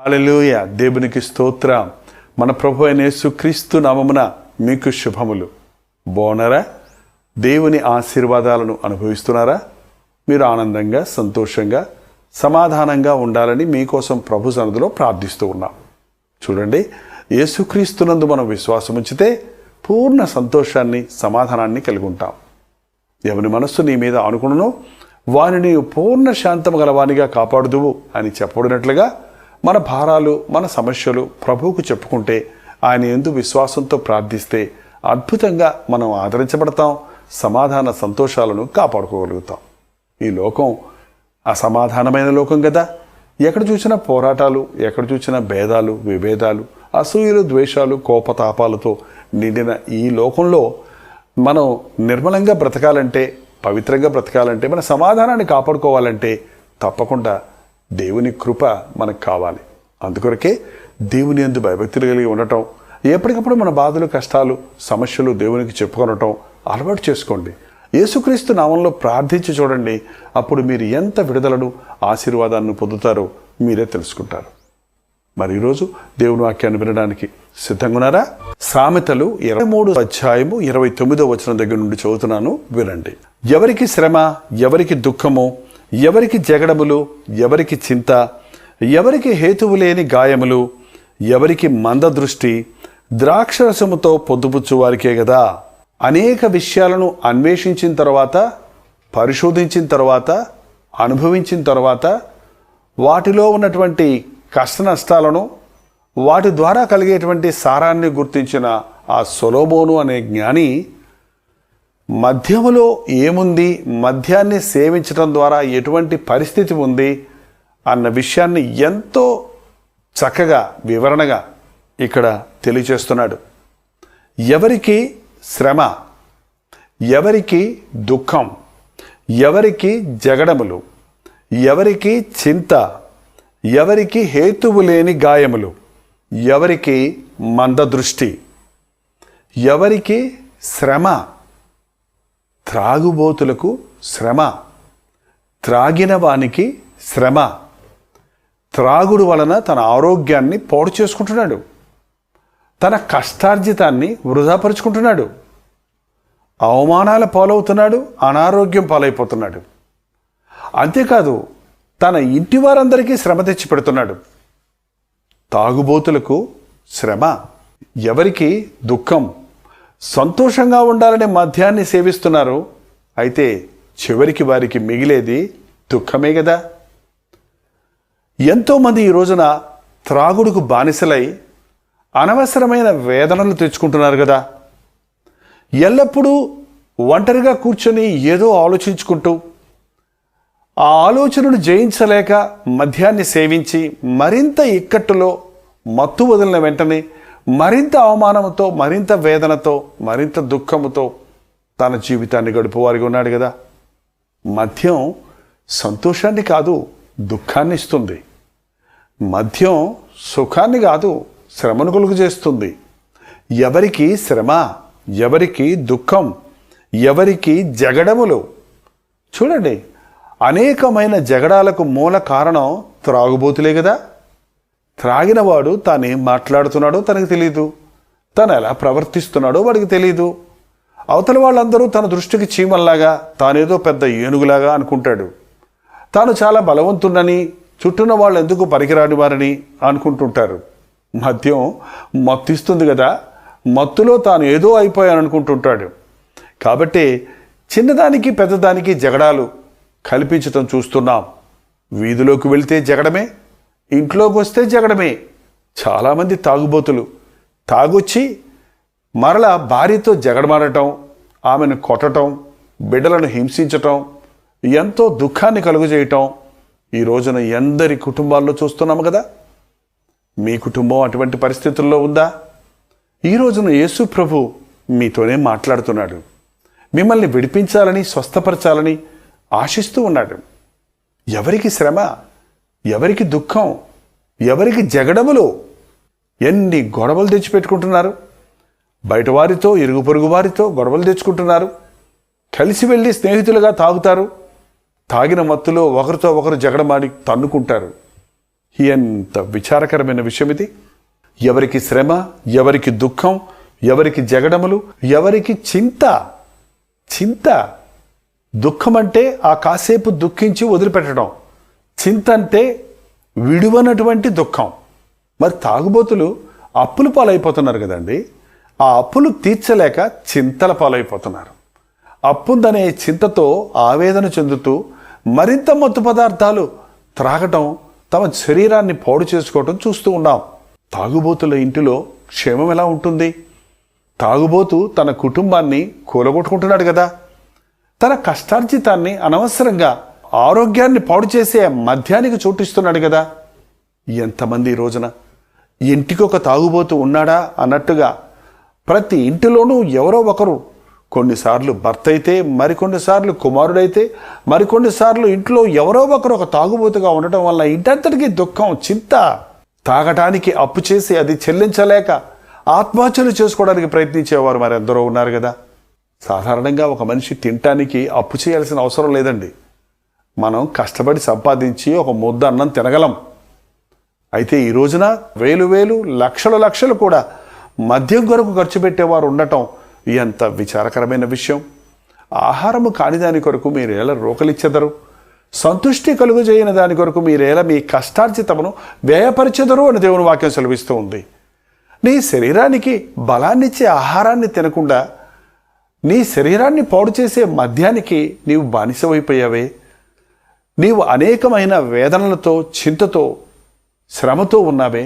హల్లెలూయ. దేవునికి స్తోత్రం. మన ప్రభు అయిన యేసుక్రీస్తు నామమున మీకు శుభములు. బాగున్నారా? దేవుని ఆశీర్వాదాలను అనుభవిస్తున్నారా? మీరు ఆనందంగా సంతోషంగా సమాధానంగా ఉండాలని మీకోసం ప్రభు సన్నదిలో ప్రార్థిస్తూ ఉన్నాం. చూడండి యేసుక్రీస్తునందు మనం విశ్వాసం ఉంచితే పూర్ణ సంతోషాన్ని సమాధానాన్ని కలిగి ఉంటాం. ఎవని మనస్సు నీ మీద అనుకును వారిని పూర్ణ శాంతము గలవానిగా కాపాడుదువు అని చెప్పబడినట్లుగా మన భారాలు మన సమస్యలు ప్రభువుకు చెప్పుకుంటే ఆయన ఎందు విశ్వాసంతో ప్రార్థిస్తే అద్భుతంగా మనం ఆదరించబడతాం సమాధాన సంతోషాలను కాపాడుకోగలుగుతాం. ఈ లోకం అసమాధానమైన లోకం కదా. ఎక్కడ చూసినా పోరాటాలు ఎక్కడ చూసినా భేదాలు విభేదాలు అసూయలు ద్వేషాలు కోపతాపాలతో నిండిన ఈ లోకంలో మనం నిర్మలంగా బ్రతకాలంటే పవిత్రంగా బ్రతకాలంటే మన సమాధానాన్ని కాపాడుకోవాలంటే తప్పకుండా దేవుని కృప మనకు కావాలి. అందుకొరకే దేవుని ఎందు భయభక్తులు కలిగి ఉండటం ఎప్పటికప్పుడు మన బాధలు కష్టాలు సమస్యలు దేవునికి చెప్పుకొనటం అలవాటు చేసుకోండి. యేసుక్రీస్తు నామంలో ప్రార్థించి చూడండి. అప్పుడు మీరు ఎంత విడుదలను ఆశీర్వాదాన్ని పొందుతారో మీరే తెలుసుకుంటారు. మరి ఈరోజు దేవుని వాక్యాన్ని వినడానికి సిద్ధంగా ఉన్నారా? సామెతలు ఇరవై మూడు అధ్యాయము ఇరవై తొమ్మిదో వచనం దగ్గర నుండి చదువుతున్నాను. వినండి. ఎవరికి శ్రమ ఎవరికి దుఃఖము ఎవరికి జగడములు ఎవరికి చింత ఎవరికి హేతువు లేని గాయములు ఎవరికి మందదృష్టి ద్రాక్షరసముతో పొద్దుపుచ్చు వారికే కదా అనేక విషయాలను అన్వేషించిన తర్వాత పరిశోధించిన తర్వాత అనుభవించిన తర్వాత వాటిలో ఉన్నటువంటి కష్ట నష్టాలను వాటి ద్వారా కలిగేటువంటి సారాన్ని గుర్తించిన ఆ సొలోబోను అనే జ్ఞాని మద్యములో ఏముంది? మద్యాన్ని సేవించడం ద్వారా ఎటువంటి పరిస్థితి ఉంది? అన్న విషయాన్ని ఎంతో చక్కగా వివరణగా ఇక్కడ తెలియచేస్తున్నాడు ఎవరికి శ్రమ? ఎవరికి దుఃఖం? ఎవరికి జగడములు? ఎవరికి చింత? ఎవరికి హేతువు లేని గాయములు? ఎవరికి మందదృష్టి? ఎవరికి శ్రమ? త్రాగుబోతులకు శ్రమ. త్రాగిన వానికి శ్రమ. త్రాగుడు వలన తన ఆరోగ్యాన్ని పాడు చేసుకుంటున్నాడు. తన కష్టార్జితాన్ని వృధాపరుచుకుంటున్నాడు. అవమానాల పాలవుతున్నాడు అనారోగ్యం పాలైపోతున్నాడు. అంతేకాదు తన ఇంటి వారందరికీ శ్రమ తెచ్చి పెడుతున్నాడు. తాగుబోతులకు శ్రమ. ఎవరికి? దుఃఖం. సంతోషంగా ఉండాలనే మద్యాన్ని సేవిస్తున్నారు. అయితే చివరికి వారికి మిగిలేది దుఃఖమే కదా ఎంతోమంది ఈ రోజున త్రాగుడుకు బానిసలై అనవసరమైన వేదనలు తెచ్చుకుంటున్నారు కదా ఎల్లప్పుడూ ఒంటరిగా కూర్చొని ఏదో ఆలోచించుకుంటూ ఆ ఆలోచనను జయించలేక మద్యాన్ని సేవించి మరింత ఇక్కట్టులో మత్తు వదిలిన వెంటనే మరింత అవమానంతో మరింత వేదనతో మరింత దుఃఖముతో తన జీవితాన్ని గడుపువారిగా ఉన్నాడు కదా. మద్యం సంతోషాన్ని కాదు దుఃఖాన్ని ఇస్తుంది. మద్యం సుఖాన్ని కాదు శ్రమను కలుగు చేస్తుంది. ఎవరికి శ్రమ ఎవరికి దుఃఖం ఎవరికి జగడములు? చూడండి అనేకమైన జగడాలకు మూల కారణం త్రాగుబోతులే కదా. త్రాగినవాడు తానేం మాట్లాడుతున్నాడో తనకు తెలియదు తను ఎలా ప్రవర్తిస్తున్నాడో వాడికి తెలియదు అవతల వాళ్ళందరూ తన దృష్టికి చీమల్లాగా తానేదో పెద్ద ఏనుగులాగా అనుకుంటాడు. తాను చాలా బలవంతుడని చుట్టూన వాళ్ళు ఎందుకు పనికిరాని వారని అనుకుంటుంటారు. మద్యం మత్తిస్తుంది కదా మత్తులో తాను ఏదో అయిపోయాను అనుకుంటుంటాడు కాబట్టి చిన్నదానికి పెద్దదానికి జగడాలు కల్పించటం చూస్తున్నాం. వీధిలోకి వెళితే జగడమే ఇంట్లోకి వస్తే జగడమే. చాలామంది తాగుబోతులు. తాగొచ్చి మరలా భార్యతో జగడమాడటం ఆమెను కొట్టటం బిడ్డలను హింసించటం ఎంతో దుఃఖాన్ని కలుగజేయటం ఈ రోజున ఎందరి కుటుంబాల్లో చూస్తున్నాము కదా? మీ కుటుంబం అటువంటి పరిస్థితుల్లో ఉందా? ఈ రోజున యేసు ప్రభు మీతోనే మాట్లాడుతున్నాడు. మిమ్మల్ని విడిపించాలని స్వస్థపరచాలని ఆశిస్తూ ఉన్నాడు. ఎవరికి శ్రమ? ఎవరికి దుఃఖం ఎవరికి జగడములు ఎన్ని గొడవలు తెచ్చిపెట్టుకుంటున్నారు? బయట వారితో ఇరుగు పొరుగు వారితో గొడవలు తెచ్చుకుంటున్నారు. కలిసి వెళ్ళి స్నేహితులుగా తాగుతారు. తాగిన మత్తులో ఒకరితో ఒకరు జగడమాడి తన్నుకుంటారు. ఎంత విచారకరమైన విషయం ఇది ఎవరికి శ్రమ ఎవరికి దుఃఖం ఎవరికి జగడములు ఎవరికి చింత చింత. దుఃఖం అంటే ఆ కాసేపు దుఃఖించి వదిలిపెట్టడం. చింత అంటే విడువనటువంటి దుఃఖం. మరి తాగుబోతులు అప్పులు పాలైపోతున్నారు కదండి. ఆ అప్పులు తీర్చలేక చింతల పాలైపోతున్నారు. అప్పుందనే చింతతో ఆవేదన చెందుతూ మరింత మత్తు పదార్థాలు త్రాగటం తమ శరీరాన్ని పాడు చేసుకోవటం చూస్తూ ఉన్నాం. తాగుబోతుల ఇంటిలో క్షేమం ఎలా ఉంటుంది? తాగుబోతు తన కుటుంబాన్ని కూలగొట్టుకుంటున్నాడు కదా. తన కష్టార్జితాన్ని అనవసరంగా ఆరోగ్యాన్ని పాడు చేసే మద్యానికి చోటిస్తున్నాడు కదా. ఎంతమంది ఈ రోజున? ఇంటికి ఒక తాగుబోతు ఉన్నాడా అన్నట్టుగా ప్రతి ఇంటిలోనూ ఎవరో ఒకరు కొన్నిసార్లు భర్త అయితే మరికొన్నిసార్లు కుమారుడైతే మరికొన్నిసార్లు ఇంట్లో ఎవరో ఒకరు ఒక తాగుబోతుగా ఉండటం వల్ల ఇంటంతటికీ దుఃఖం చింత తాగటానికి అప్పు చేసి అది చెల్లించలేక ఆత్మహత్యలు చేసుకోవడానికి ప్రయత్నించేవారు మరి ఎందరో ఉన్నారు కదా. సాధారణంగా ఒక మనిషి తినటానికి అప్పు చేయాల్సిన అవసరం లేదండి. మనం కష్టపడి సంపాదించి ఒక ముద్ద అన్నం తినగలం. అయితే ఈ రోజున వేలు వేలు లక్షలు లక్షలు కూడా మద్యం కొరకు ఖర్చు పెట్టేవారు ఉండటం ఎంత విచారకరమైన విషయం. ఆహారము కాని దాని కొరకు మీరు ఎలా రోకలిచ్చెదరు? సంతుష్టి కలుగజేయని దాని కొరకు మీరేలా మీ కష్టార్జితమును వ్యయపరిచెదరు అని దేవుని వాక్యం సెలవిస్తూ ఉంది. నీ శరీరానికి బలాన్నిచ్చే ఆహారాన్ని తినకుండా నీ శరీరాన్ని పాడు చేసే మద్యానికి నీవు బానిసమైపోయావే నీవు అనేకమైన వేదనలతో చింతతో శ్రమతో ఉన్నావే.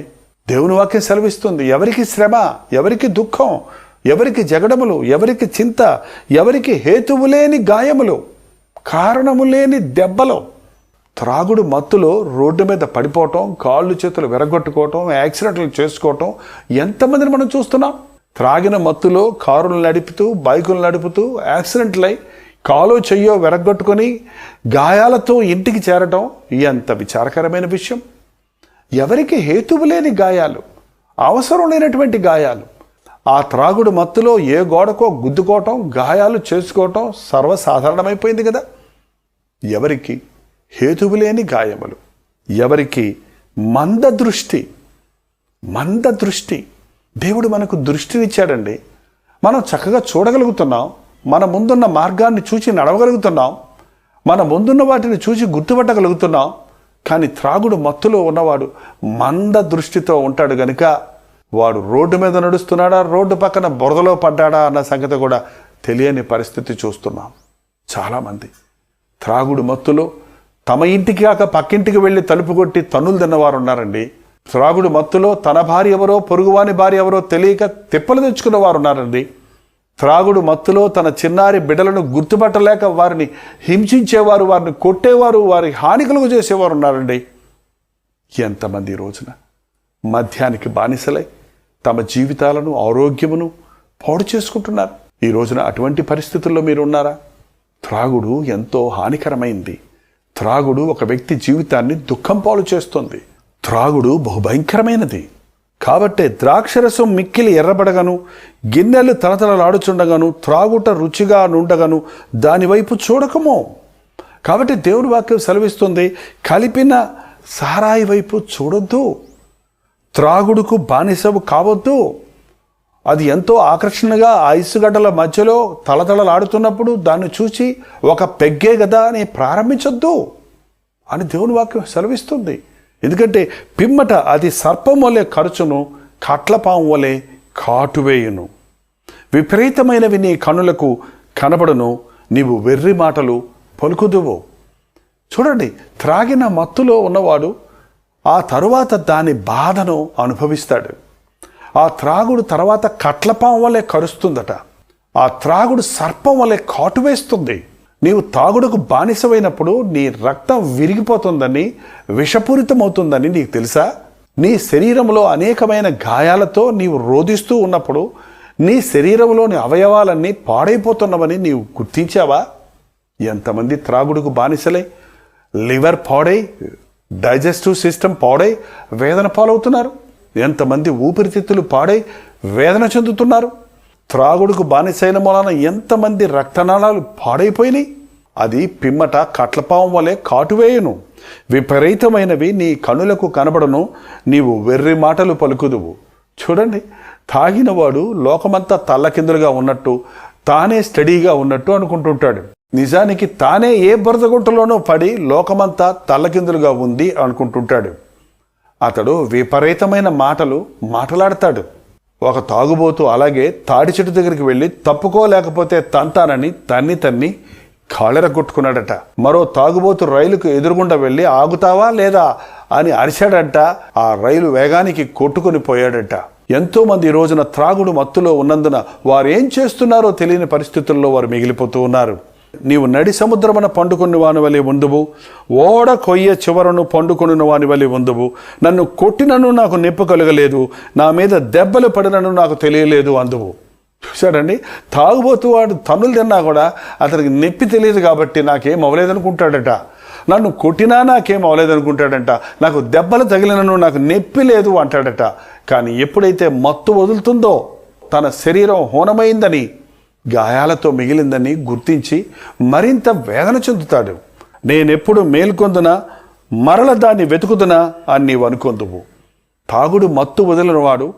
దేవుని వాక్యం సెలవిస్తుంది. ఎవరికి శ్రమ ఎవరికి దుఃఖం ఎవరికి జగడములు ఎవరికి చింత ఎవరికి హేతువు లేని గాయములు కారణము లేని దెబ్బలు త్రాగుడు మత్తులో రోడ్డు మీద పడిపోవటం కాళ్ళు చేతులు విరగొట్టుకోవటం యాక్సిడెంట్లు చేసుకోవటం ఎంతమందిని మనం చూస్తున్నాం? త్రాగిన మత్తులో కారులు నడుపుతూ బైకులు నడుపుతూ యాక్సిడెంట్లై కాలో చెయ్యో వెరగొట్టుకొని గాయాలతో ఇంటికి చేరటం ఎంత విచారకరమైన విషయం. ఎవరికి హేతువు లేని గాయాలు అవసరం లేనటువంటి గాయాలు. ఆ త్రాగుడు మత్తులో ఏ గోడకో గుద్దుకోవటం గాయాలు చేసుకోవటం సర్వసాధారణమైపోయింది కదా. ఎవరికి హేతువు లేని గాయములు ఎవరికి మంద దృష్టి మంద దృష్టి దేవుడు మనకు దృష్టినిచ్చాడండి. మనం చక్కగా చూడగలుగుతున్నాం. మన ముందున్న మార్గాన్ని చూచి నడవగలుగుతున్నాం. మన ముందున్న వాటిని చూసి గుర్తుపట్టగలుగుతున్నాం. కానీ త్రాగుడు మత్తులో ఉన్నవాడు మంద దృష్టితో ఉంటాడు గనుక వాడు రోడ్డు మీద నడుస్తున్నాడా రోడ్డు పక్కన బురదలో పడ్డాడా అన్న సంగతి కూడా తెలియని పరిస్థితి చూస్తున్నాం. చాలామంది త్రాగుడు మత్తులో తమ ఇంటికి కాక పక్కింటికి వెళ్ళి తలుపు కొట్టి తన్నులు తిన్నవారు ఉన్నారండి త్రాగుడు మత్తులో తన భార్య ఎవరో పొరుగువాని భార్య ఎవరో తెలియక తిప్పలు తెచ్చుకున్న వారు ఉన్నారండి త్రాగుడు మత్తులో తన చిన్నారి బిడ్డలను గుర్తుపట్టలేక వారిని హింసించేవారు వారిని కొట్టేవారు వారి హాని కలుగు చేసేవారు ఉన్నారండి. ఎంతమంది రోజున? మద్యానికి బానిసలై తమ జీవితాలను ఆరోగ్యమును పాడు చేసుకుంటున్నారు. ఈ రోజున అటువంటి పరిస్థితుల్లో మీరు ఉన్నారా త్రాగుడు ఎంతో హానికరమైంది. త్రాగుడు ఒక వ్యక్తి జీవితాన్ని దుఃఖం పాలు చేస్తుంది. త్రాగుడు బహుభయంకరమైనది. కాబట్టే ద్రాక్షరసం మిక్కిలి ఎర్రబడగను గిన్నెలు తలతలలాడుచుండగను త్రాగుట రుచిగా నుండగను దానివైపు చూడకము. కాబట్టి దేవుని వాక్యం సెలవిస్తుంది కలిపిన సారాయి వైపు చూడొద్దు త్రాగుడుకు బానిసవు కావద్దు. అది ఎంతో ఆకర్షణగా ఆ ఇసుగడ్డల మధ్యలో తలతళలాడుతున్నప్పుడు దాన్ని చూసి ఒక పెగ్గే కదా అని ప్రారంభించొద్దు అని దేవుని వాక్యం సెలవిస్తుంది. ఎందుకంటే పిమ్మట అది సర్పం వలె ఖర్చును కట్లపాము వలె కాటువేయును. విపరీతమైనవి నీ కనులకు కనబడును నీవు వెర్రి మాటలు పలుకుదువు. చూడండి త్రాగిన మత్తులో ఉన్నవాడు ఆ తరువాత దాని బాధను అనుభవిస్తాడు. ఆ త్రాగుడు తర్వాత కట్లపాం వలె కరుస్తుందట. ఆ త్రాగుడు సర్పం వలె కాటు వేస్తుంది నీవు తాగుడుకు బానిసమైనప్పుడు నీ రక్తం విరిగిపోతుందని విషపూరితమవుతుందని నీకు తెలుసా? నీ శరీరంలో అనేకమైన గాయాలతో నీవు రోధిస్తూ ఉన్నప్పుడు నీ శరీరంలోని అవయవాలన్నీ పాడైపోతున్నవని నీవు గుర్తించావా? ఎంతమంది త్రాగుడుకు బానిసలే? లివర్ పాడై డైజెస్టివ్ సిస్టమ్ పాడై వేదన పాలవుతున్నారు. ఎంతమంది ఊపిరితిత్తులు పాడై వేదన చెందుతున్నారు. త్రాగుడుకు బానిసైన మూలాన ఎంతమంది రక్తనాళాలు పాడైపోయినాయి అది పిమ్మట కట్లపావం వలె కాటువేయును విపరీతమైనవి నీ కనులకు కనబడను నీవు వెర్రి మాటలు పలుకుదువు. చూడండి తాగినవాడు లోకమంతా తల్లకిందులుగా ఉన్నట్టు తానే స్టడీగా ఉన్నట్టు అనుకుంటుంటాడు. నిజానికి తానే ఏ బురదగుంటలోనో పడి లోకమంతా తల్లకిందులుగా ఉంది అనుకుంటుంటాడు. అతడు విపరీతమైన మాటలు మాట్లాడతాడు. ఒక తాగుబోతు అలాగే తాడి చెట్టు దగ్గరికి వెళ్ళి తప్పుకోలేకపోతే తంతానని తన్ని తన్ని కొట్టుకున్నాడట. మరో తాగుబోతు రైలుకు ఎదురుగుండా వెళ్ళి ఆగుతావా లేదా? అని అరిశాడంట ఆ రైలు వేగానికి కొట్టుకుని పోయాడట. ఎంతో మంది ఈ రోజున త్రాగుడు మత్తులో ఉన్నందున వారు ఏం చేస్తున్నారో తెలియని పరిస్థితుల్లో వారు మిగిలిపోతూ ఉన్నారు. నీవు నడి సముద్రమున పండుకుని వాని వలె ఉందువు. ఓడ కొయ్య చివరను పండుకొని వాని వలె ఉందువు. నన్ను కొట్టినను నాకు నొప్పి కలగలేదు. నా మీద దెబ్బలు పడినను నాకు తెలియలేదు అందువు. చూశాడండి తాగుబోతు వాడు తన్నులు తిన్నా కూడా అతనికి నొప్పి తెలియదు కాబట్టి నాకేం అవ్వలేదనుకుంటాడట. నన్ను కొట్టినా నాకేం అవ్వలేదనుకుంటాడంట. నాకు దెబ్బలు తగిలినను నాకు నొప్పి లేదు అంటాడట. కానీ ఎప్పుడైతే మత్తు వదులుతుందో తన శరీరం హోనమైందని గాయాలతో మిగిలిందని గుర్తించి మరింత వేదన చెందుతాడు. నేనెప్పుడు మేల్కొందునా మరల దాన్ని వెతుకుదునా అని నీవు అనుకొందువు. తాగుడు మత్తు వదిలినవాడు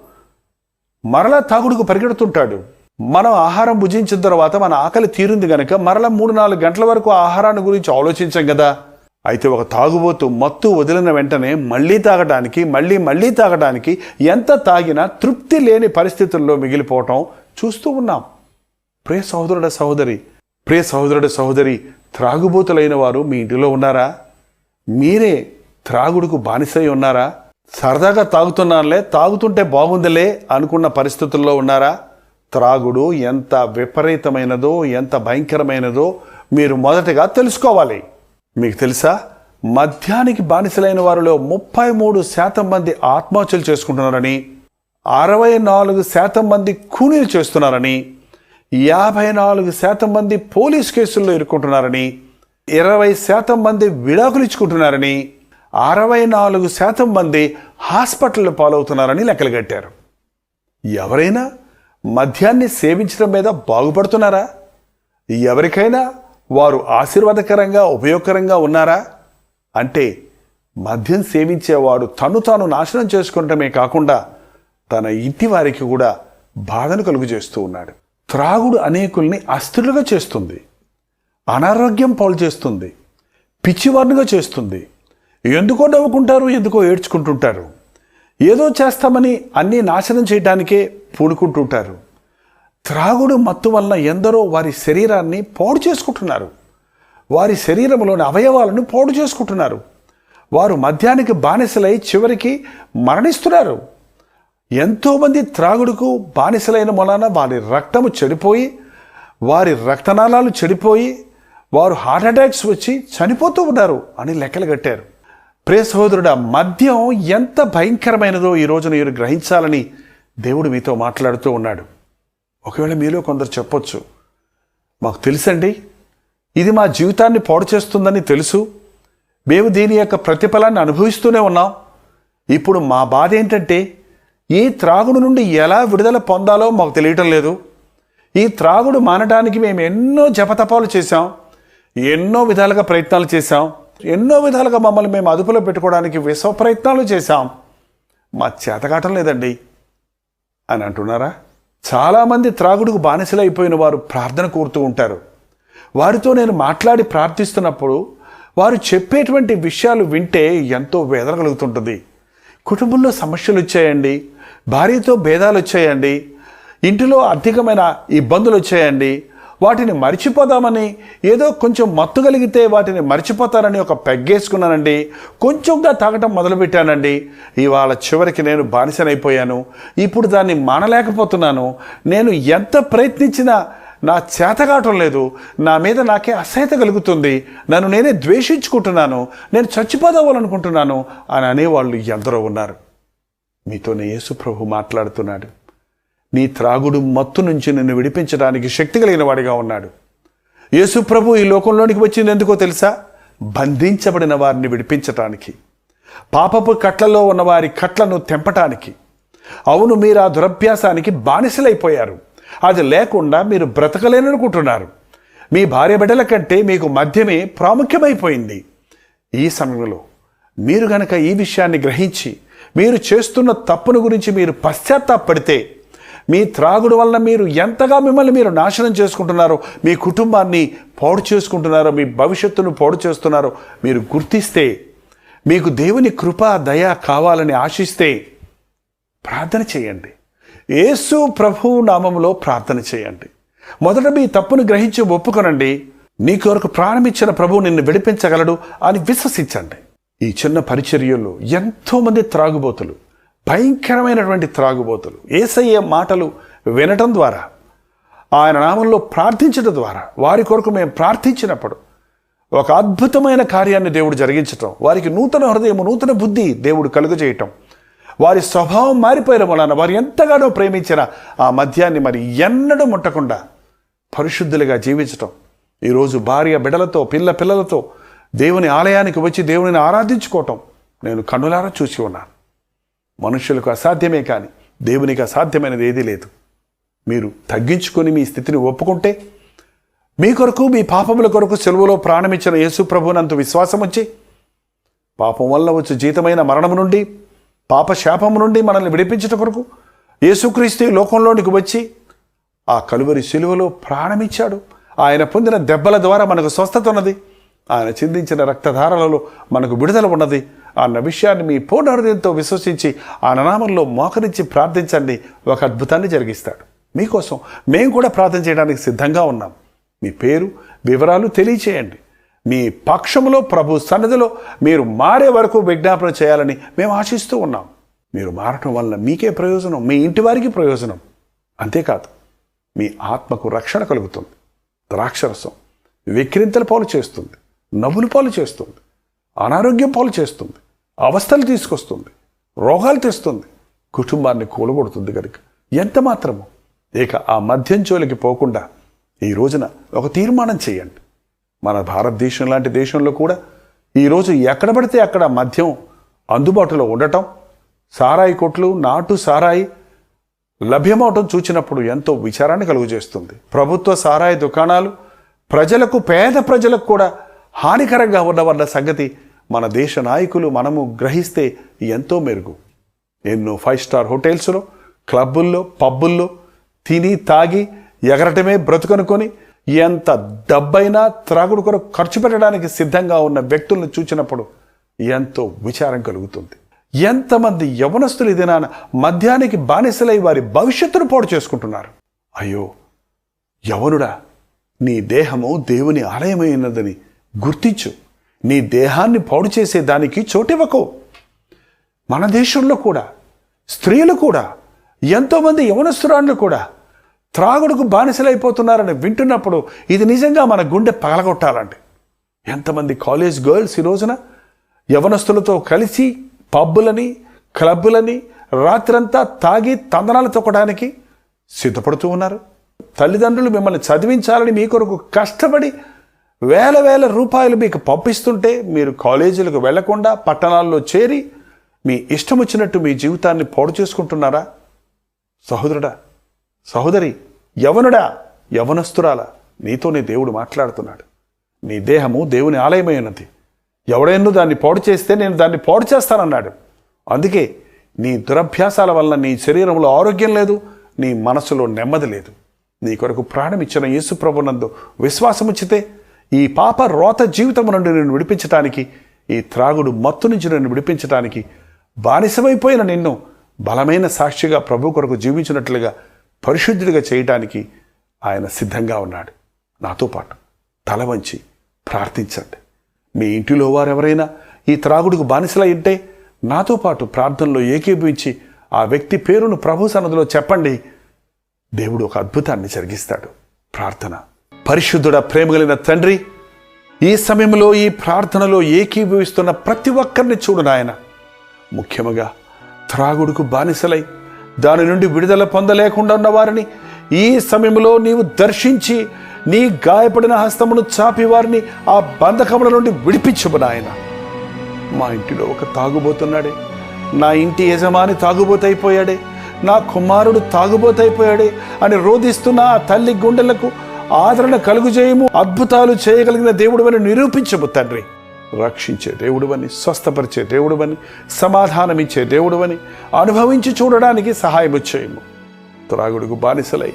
మరలా తాగుడుకు పరిగెడుతుంటాడు. మనం ఆహారం భుజించిన తర్వాత మన ఆకలి తీరింది గనక మరలా మూడు నాలుగు గంటల వరకు ఆహారాన్ని గురించి ఆలోచించాం కదా అయితే ఒక తాగుబోతు మత్తు వదిలిన వెంటనే మళ్ళీ తాగడానికి మళ్ళీ మళ్ళీ తాగడానికి ఎంత తాగినా తృప్తి లేని పరిస్థితుల్లో మిగిలిపోవటం చూస్తూ ఉన్నాం. ప్రియ సహోదరుడ సహోదరి ప్రియ సహోదరుడ సహోదరి త్రాగుబోతులైన వారు మీ ఇంటిలో ఉన్నారా? మీరే త్రాగుడుకు బానిసై ఉన్నారా? సరదాగా తాగుతున్నానులే తాగుతుంటే బాగుందిలే అనుకున్న పరిస్థితుల్లో ఉన్నారా? త్రాగుడు ఎంత విపరీతమైనదో ఎంత భయంకరమైనదో మీరు మొదటగా తెలుసుకోవాలి. మీకు తెలుసా? మద్యానికి బానిసలైన వారిలో ముప్పై మూడు శాతం మంది ఆత్మహత్యలు చేసుకుంటున్నారని అరవై నాలుగు శాతం మంది కూనీలు చేస్తున్నారని యాభై నాలుగు శాతం మంది పోలీస్ కేసుల్లో ఇరుక్కుంటున్నారని ఇరవై శాతం మంది విడాకులు ఇచ్చుకుంటున్నారని అరవై నాలుగు శాతం మంది హాస్పిటల్ పాలవుతున్నారని లెక్కలు కట్టారు. ఎవరైనా మద్యాన్ని సేవించడం మీద బాగుపడుతున్నారా? ఎవరికైనా వారు ఆశీర్వాదకరంగా ఉపయోగకరంగా ఉన్నారా? అంటే మద్యం సేవించేవాడు తను తాను నాశనం చేసుకోవటమే కాకుండా తన ఇంటి వారికి కూడా బాధను కలుగు చేస్తూ ఉన్నాడు. త్రాగుడు అనేకుల్ని అస్థిరులుగా చేస్తుంది. అనారోగ్యం పాలు చేస్తుంది. పిచ్చివారునిగా చేస్తుంది. ఎందుకో నవ్వుకుంటారు ఎందుకో ఏడ్చుకుంటుంటారు. ఏదో చేస్తామని అన్నీ నాశనం చేయడానికే పూడుకుంటుంటారు. త్రాగుడు మత్తు వలన ఎందరో వారి శరీరాన్ని పాడు చేసుకుంటున్నారు. వారి శరీరంలోని అవయవాలను పాడు చేసుకుంటున్నారు. వారు మద్యానికి బానిసలై చివరికి మరణిస్తున్నారు. ఎంతోమంది త్రాగుడుకు బానిసలైన మూలాన వారి రక్తము చెడిపోయి వారి రక్తనాళాలు చెడిపోయి వారు హార్ట్ అటాక్స్ వచ్చి చనిపోతూ ఉన్నారు అని లెక్కలు కట్టారు. ప్రే సహోదరుడు మద్యం ఎంత భయంకరమైనదో ఈ రోజున మీరు గ్రహించాలని దేవుడు మీతో మాట్లాడుతూ ఉన్నాడు. ఒకవేళ మీలో కొందరు చెప్పొచ్చు మాకు తెలుసండి ఇది మా జీవితాన్ని పాడు చేస్తుందని తెలుసు. మేము దీని యొక్క ప్రతిఫలాన్ని అనుభవిస్తూనే ఉన్నాం. ఇప్పుడు మా బాధ ఏంటంటే ఈ త్రాగుడు నుండి ఎలా విడుదల పొందాలో మాకు తెలియటం లేదు. ఈ త్రాగుడు మానటానికి మేము ఎన్నో జపతపాలు చేశాం. ఎన్నో విధాలుగా ప్రయత్నాలు చేశాం. ఎన్నో విధాలుగా మమ్మల్ని మేము అదుపులో పెట్టుకోవడానికి విశ్వ ప్రయత్నాలు చేశాం. మా చేతకాటం లేదండి. అని అంటున్నారా? చాలామంది త్రాగుడుకు బానిసలైపోయిన వారు ప్రార్థన కోరుతూ ఉంటారు. వారితో నేను మాట్లాడి ప్రార్థిస్తున్నప్పుడు వారు చెప్పేటువంటి విషయాలు వింటే ఎంతో వేదన కలుగుతుంటుంది. కుటుంబంలో సమస్యలు వచ్చాయండి. భార్యతో భేదాలు వచ్చాయండి. ఇంటిలో ఆర్థికమైన ఇబ్బందులు వచ్చాయండి. వాటిని మర్చిపోదామని ఏదో కొంచెం మత్తు కలిగితే వాటిని మర్చిపోతారని ఒక పెగ్గేసుకున్నానండి. కొంచెంగా తాగటం మొదలుపెట్టానండి. ఇవాళ చివరికి నేను బానిసనైపోయాను. ఇప్పుడు దాన్ని మానలేకపోతున్నాను. నేను ఎంత ప్రయత్నించినా నా చేతగాటం లేదు. నా మీద నాకే అసహ్యత కలుగుతుంది. నన్ను నేనే ద్వేషించుకుంటున్నాను. నేను చచ్చిపోదావాలనుకుంటున్నాను అని అనేవాళ్ళు ఎందరో ఉన్నారు. మీతోనే యేసు ప్రభు మాట్లాడుతున్నాడు. నీ త్రాగుడు మత్తు నుంచి నిన్ను విడిపించడానికి శక్తి కలిగిన వాడిగా ఉన్నాడు. యేసు ప్రభు ఈ లోకంలోనికి వచ్చింది ఎందుకో తెలుసా? బంధించబడిన వారిని విడిపించటానికి. పాపపు కట్లలో ఉన్న వారి కట్లను తెంపటానికి. అవును మీరు ఆ దురభ్యాసానికి బానిసలైపోయారు. అది లేకుండా మీరు బ్రతకలేననుకుంటున్నారు. మీ భార్య బిడ్డల కంటే మీకు మద్యమే ప్రాముఖ్యమైపోయింది. ఈ సమయంలో మీరు గనక ఈ విషయాన్ని గ్రహించి మీరు చేస్తున్న తప్పును గురించి మీరు పశ్చాత్తాపడితే మీ త్రాగుడు వలన మీరు ఎంతగా మిమ్మల్ని మీరు నాశనం చేసుకుంటున్నారో మీ కుటుంబాన్ని పాడు చేసుకుంటున్నారో మీ భవిష్యత్తును పాడు చేస్తున్నారో మీరు గుర్తిస్తే మీకు దేవుని కృప దయ కావాలని ఆశిస్తే ప్రార్థన చేయండి. యేసు ప్రభు నామంలో ప్రార్థన చేయండి. మొదట మీ తప్పును గ్రహించి ఒప్పుకొనండి. నీ కొరకు ప్రారంభించిన ప్రభువు నిన్ను విడిపించగలడు అని విశ్వసించండి. ఈ చిన్న పరిచర్యల్లో ఎంతోమంది త్రాగుబోతులు భయంకరమైనటువంటి త్రాగుబోతులు. ఏసయ్య మాటలు వినటం ద్వారా ఆయన నామంలో ప్రార్థించడం ద్వారా వారి కొరకు మేము ప్రార్థించినప్పుడు ఒక అద్భుతమైన కార్యాన్ని దేవుడు జరిగించటం వారికి నూతన హృదయం నూతన బుద్ధి దేవుడు కలుగజేయటం వారి స్వభావం మారిపోయిన వలన వారు ఎంతగానో ప్రేమించిన ఆ మద్యాన్ని మరి ఎన్నడూ ముట్టకుండా పరిశుద్ధులుగా జీవించటం. ఈరోజు భార్య బిడలతో పిల్ల పిల్లలతో దేవుని ఆలయానికి వచ్చి దేవుని ఆరాధించుకోవటం. నేను కన్నులారా చూసి ఉన్నాను. మనుషులకు అసాధ్యమే కానీ దేవునికి అసాధ్యమైనది ఏదీ లేదు. మీరు తగ్గించుకొని మీ స్థితిని ఒప్పుకుంటే మీ కొరకు మీ పాపముల కొరకు సెలవులో ప్రాణమిచ్చిన యేసు ప్రభునంత విశ్వాసం వచ్చి పాపం వల్ల వచ్చి జీతమైన మరణము నుండి పాప శాపము నుండి మనల్ని విడిపించట కొరకు యేసుక్రీస్తు లోకంలోనికి వచ్చి ఆ కలువరి శిలువలో ప్రాణమిచ్చాడు. ఆయన పొందిన దెబ్బల ద్వారా మనకు స్వస్థత ఉన్నది. ఆయన చిందించిన రక్తధారలలో మనకు విడుదల ఉన్నది. అన్న విషయాన్ని మీ పూర్ణ హృదయంతో విశ్వసించి ఆ నామంలో మోకరించి ప్రార్థించండి. ఒక అద్భుతాన్ని జరిగిస్తాడు. మీకోసం మేము కూడా ప్రార్థన చేయడానికి సిద్ధంగా ఉన్నాం. మీ పేరు వివరాలు తెలియచేయండి. మీ పక్షములో ప్రభు సన్నిధిలో మీరు మారే వరకు విజ్ఞాపన చేయాలని మేము ఆశిస్తూ ఉన్నాం. మీరు మారటం వల్ల మీకే ప్రయోజనం మీ ఇంటి వారికి ప్రయోజనం. అంతేకాదు మీ ఆత్మకు రక్షణ కలుగుతుంది. ద్రాక్షరసం విక్రింతల పాలు చేస్తుంది. నవ్వులు పాలు చేస్తుంది. అనారోగ్యం పాలు చేస్తుంది. అవస్థలు తీసుకొస్తుంది. రోగాలు తెస్తుంది. కుటుంబాన్ని కూలగొడుతుంది కనుక ఎంత మాత్రము. ఇక ఆ మద్యం జోలికి పోకుండా ఈ రోజున ఒక తీర్మానం చేయండి. మన భారతదేశం లాంటి దేశంలో కూడా ఈరోజు ఎక్కడ పడితే అక్కడ మద్యం అందుబాటులో ఉండటం సారాయి కొట్లు నాటు సారాయి లభ్యమవటం చూచినప్పుడు ఎంతో విచారాన్ని కలుగజేస్తుంది. ప్రభుత్వ సారాయి దుకాణాలు ప్రజలకు పేద ప్రజలకు కూడా హానికరంగా ఉన్నవన్న సంగతి మన దేశ నాయకులు మనము గ్రహిస్తే ఎంతో మెరుగు. ఎన్నో ఫైవ్ స్టార్ హోటల్స్లో క్లబ్బుల్లో పబ్బుల్లో తిని తాగి ఎగరటమే బ్రతుకనుకొని ఎంత డబ్బైనా త్రాగుడు కొరకు ఖర్చు పెట్టడానికి సిద్ధంగా ఉన్న వ్యక్తులను చూచినప్పుడు ఎంతో విచారం కలుగుతుంది. ఎంతమంది యవనస్తులు దినాన మద్యానికి బానిసలై వారి భవిష్యత్తును పోటు చేసుకుంటున్నారు. అయ్యో యవనుడా నీ దేహము దేవుని ఆలయమైనదని గుర్తించు. నీ దేహాన్ని పాడు చేసే దానికి చోటివ్వకు. మన దేశంలో కూడా స్త్రీలు కూడా ఎంతోమంది యవనస్తురాళ్ళు కూడా త్రాగుడుకు బానిసలైపోతున్నారని వింటున్నప్పుడు ఇది నిజంగా మన గుండె పగలగొట్టాలండి. ఎంతమంది కాలేజ్ గర్ల్స్ ఈ రోజున యవనస్తులతో కలిసి పబ్బులని క్లబ్బులని రాత్రంతా తాగి తందనాలు తొక్కడానికి సిద్ధపడుతూ ఉన్నారు. తల్లిదండ్రులు మిమ్మల్ని చదివించాలని మీ కొరకు కష్టపడి వేల వేల రూపాయలు మీకు పంపిస్తుంటే మీరు కాలేజీలకు వెళ్ళకుండా పట్టణాల్లో చేరి మీ ఇష్టం వచ్చినట్టు మీ జీవితాన్ని పాడు చేసుకుంటున్నారా? సహోదరుడా సహోదరి యవనుడా యవనస్తురాలా నీతోనే దేవుడు మాట్లాడుతున్నాడు. నీ దేహము దేవుని ఆలయమై ఉన్నది ఎవడైనా దాన్ని పాడు చేస్తే నేను దాన్ని పాడు చేస్తానన్నాడు. అందుకే నీ దురభ్యాసాల వల్ల నీ శరీరంలో ఆరోగ్యం లేదు నీ మనసులో నెమ్మది లేదు. నీ కొరకు ప్రాణం ఇచ్చిన విశ్వాసముచ్చితే ఈ పాప రోత జీవితం నుండి నేను విడిపించటానికి ఈ త్రాగుడు మత్తు నుంచి నన్ను విడిపించటానికి బానిసమైపోయిన నిన్ను బలమైన సాక్షిగా ప్రభు కొరకు జీవించినట్లుగా పరిశుద్ధుడిగా చేయటానికి ఆయన సిద్ధంగా ఉన్నాడు. నాతో పాటు తల వంచి ప్రార్థించండి. మీ ఇంటిలో వారు ఎవరైనా ఈ త్రాగుడికి బానిసలై ఉంటే నాతో పాటు ప్రార్థనలో ఏకీభవించి ఆ వ్యక్తి పేరును ప్రభు సన్నదిలో చెప్పండి. దేవుడు ఒక అద్భుతాన్ని జరిగిస్తాడు. ప్రార్థన. పరిశుద్ధుడ ప్రేమగలిగిన తండ్రి ఈ సమయంలో ఈ ప్రార్థనలో ఏకీభవిస్తున్న ప్రతి ఒక్కరిని చూడు నాయన. ముఖ్యముగా త్రాగుడుకు బానిసలై దాని నుండి విడుదల పొందలేకుండా ఉన్న వారిని ఈ సమయంలో నీవు దర్శించి నీ గాయపడిన హస్తమును చాపి వారిని ఆ బంధకముల నుండి విడిపించము నాయన. మా ఇంటిలో ఒక తాగుబోతున్నాడే నా ఇంటి యజమాని తాగుబోతైపోయాడే నా కుమారుడు తాగుబోతైపోయాడే అని రోధిస్తున్న ఆ తల్లి గుండెలకు ఆదరణ కలుగు చేయము అద్భుతాలు చేయగలిగిన దేవుడు అని నిరూపించము తండ్రి. రక్షించే దేవుడువని స్వస్థపరిచే దేవుడువని సమాధానమిచ్చే దేవుడువని అనుభవించి చూడడానికి సహాయము చేయము. త్రాగుడుకు బానిసలై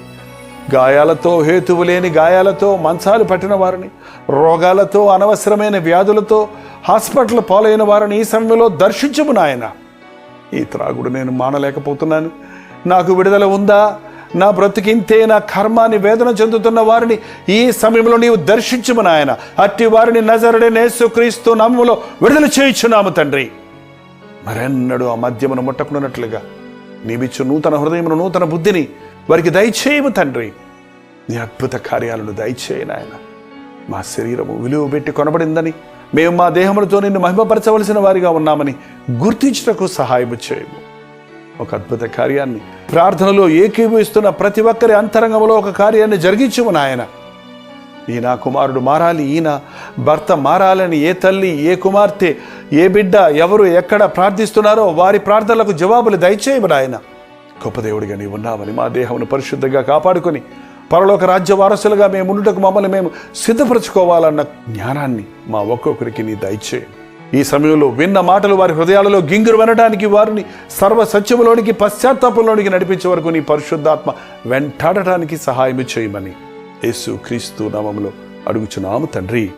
గాయాలతో హేతువు లేని గాయాలతో మంచాలు పట్టిన వారిని రోగాలతో అనవసరమైన వ్యాధులతో హాస్పిటల్ పాలైన వారిని ఈ సమయంలో దర్శించము నాయన. ఈ త్రాగుడు నేను మానలేకపోతున్నాను. నాకు విడుదల ఉందా? నా బ్రతికింతే నా కర్మాన్ని వేదన చెందుతున్న వారిని ఈ సమయంలో నీవు దర్శించము నాయన. అట్టి వారిని నజరడే నేసు క్రీస్తు నామములో విడుదల చేయించున్నాము తండ్రి. మరెన్నడూ ఆ మద్యమును ముట్టకున్నట్లుగా నీవిచ్చు నూతన హృదయమును నూతన బుద్ధిని వారికి దయచేయము తండ్రి. నీ అద్భుత కార్యాలను దయచేయ నాయన. మా శరీరము విలువ పెట్టి కొనబడిందని మేము మా దేహములతో నిన్ను మహిమపరచవలసిన వారిగా ఉన్నామని గుర్తించుటకు సహాయము చేయము. ఒక అద్భుత కార్యాన్ని ప్రార్థనలో ఏకీభవిస్తున్న ప్రతి ఒక్కరి అంతరంగంలో ఒక కార్యాన్ని జరిగించము నాయన. ఈయన కుమారుడు మారాలి ఈయన భర్త మారాలని ఏ తల్లి ఏ కుమార్తె ఏ బిడ్డ ఎవరు ఎక్కడ ప్రార్థిస్తున్నారో వారి ప్రార్థనలకు జవాబులు దయచేయము నాయన. గొప్ప దేవుడిగా నీవు ఉన్నామని మా దేహమును పరిశుద్ధంగా కాపాడుకొని పరలోక రాజ్య వారసులుగా మేము ఉండుటకు మమ్మల్ని మేము సిద్ధపరచుకోవాలన్న జ్ఞానాన్ని మా ఒక్కొక్కరికి నీ దయచేయండి ఈ సమయంలో విన్న మాటలు వారి హృదయాలలో గింగురు వినడానికి వారిని సర్వ సత్యములోనికి పశ్చాత్తాపంలోనికి నడిపించే వరకు నీ పరిశుద్ధాత్మ వెంటాడటానికి సహాయం చేయమని యేసు క్రీస్తు నామంలో అడుగుచున్నాము తండ్రి.